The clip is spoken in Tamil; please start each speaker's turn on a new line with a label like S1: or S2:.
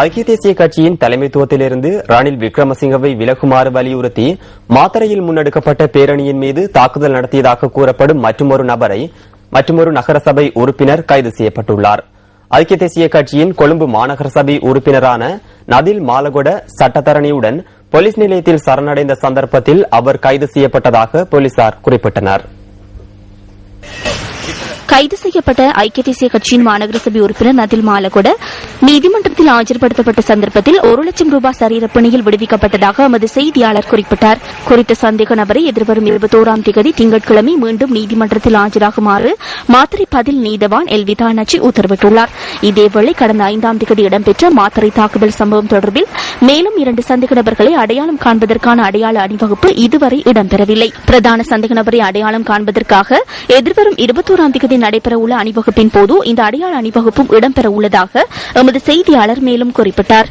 S1: ஐக்கிய தேசிய கட்சியின் தலைமைத்துவத்திலிருந்து ரணில் விக்ரமசிங்கவை விலகுமாறு வலியுறுத்தி மாத்தறையில் முன்னெடுக்கப்பட்ட பேரணியின் மீது தாக்குதல் நடத்தியதாக கூறப்படும் மற்றொரு நபரை மற்றொரு நகரசபை உறுப்பினர் கைது செய்யப்பட்டுள்ளார். ஐக்கிய தேசிய கட்சியின் கொழும்பு மாநகர சபை உறுப்பினரான நதில் மாலகொட சட்டத்தரணியுடன் போலீஸ் நிலையத்தில் சரணடைந்த சந்தர்ப்பத்தில் அவர் கைது செய்யப்பட்டதாக போலீசார் குறிப்பிட்டனர்.
S2: கைது செய்யப்பட்ட ஐக்கிய தேசிய கட்சியின் மாநகர சபை உறுப்பினர் நதில் மாலகொட நீதிமன்றத்தில் ஆஜர்படுத்தப்பட்ட சந்தர்ப்பத்தில் ஒரு லட்சம் ரூபாய் சரீரப்பணியில் விடுவிக்கப்பட்டதாக எமது செய்தியாளர் குறிப்பிட்டார். குறித்த சந்தேக நபரை எதிர்வரும் இருபத்தோராம் தேதி திங்கட்கிழமை மீண்டும் நீதிமன்றத்தில் ஆஜராகுமாறு மாத்திரை பதில் நீதவான் எல் விதானச்சி உத்தரவிட்டுள்ளார். இதேவேளை கடந்த ஐந்தாம் தேதி இடம்பெற்ற மாத்திரை தாக்குதல் சம்பவம் தொடர்பில் மேலும் இரண்டு சந்தேக நபர்களை அடையாளம் காண்பதற்கான அடையாள அணிவகுப்பு இதுவரை இடம்பெறவில்லை. பிரதான சந்தேக நபரை அடையாளம் காண்பதற்காக எதிர்வரும் இருபத்தோராம் தேதி நடைபெறவுள்ள அணிவகுப்பின் போது இந்த அடையாள அணிவகுப்பும் இடம்பெறவுள்ளதாக எமது செய்தியாளர் மேலும் குறிப்பிட்டார்.